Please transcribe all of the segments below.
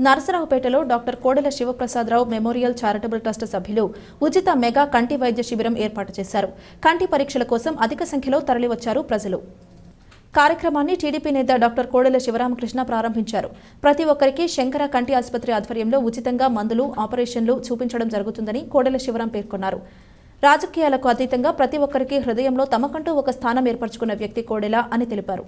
నరసరావుపేటలో doctor Kodela Sivaprasadarao memorial charitable trust సభ్యులు ఉచిత mega కంటి వైద్య శిబిరం ఏర్పాటు చేశారు. కంటి పరీక్షల కోసం అధిక సంఖ్యలో తరలివచ్చారు ప్రజలు. కార్యక్రమాన్ని టీడీపీ నేత డాక్టర్ కోడెల శివరామకృష్ణ ప్రారంభించారు. ప్రతి ఒక్కరికి శంకర కంటి ఆసుపత్రి ఆధ్వర్యంలో ఉచితంగా మందులు ఆపరేషన్లు చూపించడం జరుగుతుందని కోడెల శివరాం పేర్కొన్నారు. రాజకీయాలకు అతీతంగా ప్రతి ఒక్కరికి హృదయంలో తమకంటూ ఒక స్థానం ఏర్పరచుకున్న వ్యక్తి కోడెల అని తెలిపారు.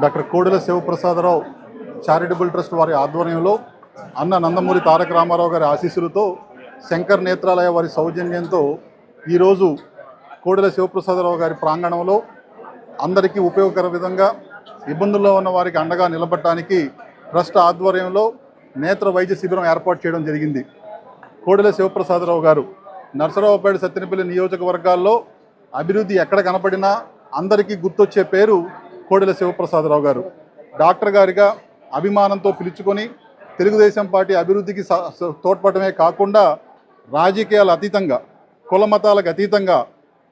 Doctor Kodela Sivaprasadarao charitable trust వారి ఆధ్వర్యంలో అన్న నందమూరి తారక రామారావు గారి ఆశీస్సులతో శంకర్ నేత్రాలయ వారి సౌజన్యంతో ఈరోజు కోడెల శివప్రసాదరావు గారి ప్రాంగణంలో అందరికీ ఉపయోగకర విధంగా ఇబ్బందుల్లో ఉన్న వారికి అండగా నిలబడటానికి ట్రస్ట్ ఆధ్వర్యంలో నేత్ర వైద్య శిబిరం ఏర్పాటు చేయడం జరిగింది. కోడెల శివప్రసాదరావు గారు నర్సరావుపేట సత్యనపల్లి నియోజకవర్గాల్లో అభివృద్ధి ఎక్కడ కనపడినా అందరికీ గుర్తొచ్చే పేరు కోడెల శివప్రసాదరావు గారు. డాక్టర్ గారిగా అభిమానంతో పిలుచుకొని తెలుగుదేశం పార్టీ అభివృద్ధికి తోడ్పడమే కాకుండా రాజకీయాల అతీతంగా కుల మతాలకు అతీతంగా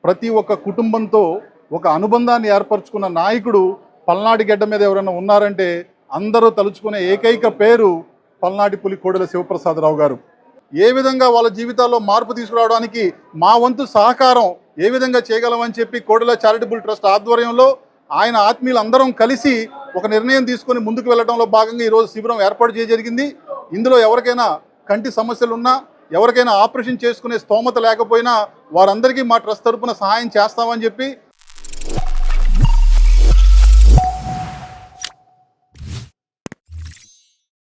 ప్రతి ఒక్క కుటుంబంతో ఒక అనుబంధాన్ని ఏర్పరచుకున్న నాయకుడు పల్నాటి గడ్డ మీద ఎవరైనా ఉన్నారంటే అందరూ తలుచుకునే ఏకైక పేరు పల్నాటి పులి కోడెల శివప్రసాదరావు గారు. ఏ విధంగా వాళ్ళ జీవితాల్లో మార్పు తీసుకురావడానికి మా వంతు సహకారం ఏ విధంగా చేయగలమని చెప్పి కోడెల చారిటబుల్ ట్రస్ట్ ఆధ్వర్యంలో ఆయన ఆత్మీయులు అందరం కలిసి ఒక నిర్ణయం తీసుకొని ముందుకు వెళ్ళడంలో భాగంగా ఈరోజు శిబిరం ఏర్పాటు చేయ జరిగింది. ఇందులో ఎవరికైనా కంటి సమస్యలున్నా ఎవరికైనా ఆపరేషన్ చేసుకునే స్తోమత లేకపోయినా వారందరికీ మా ట్రస్ట్ తరపున సహాయం చేస్తామని చెప్పి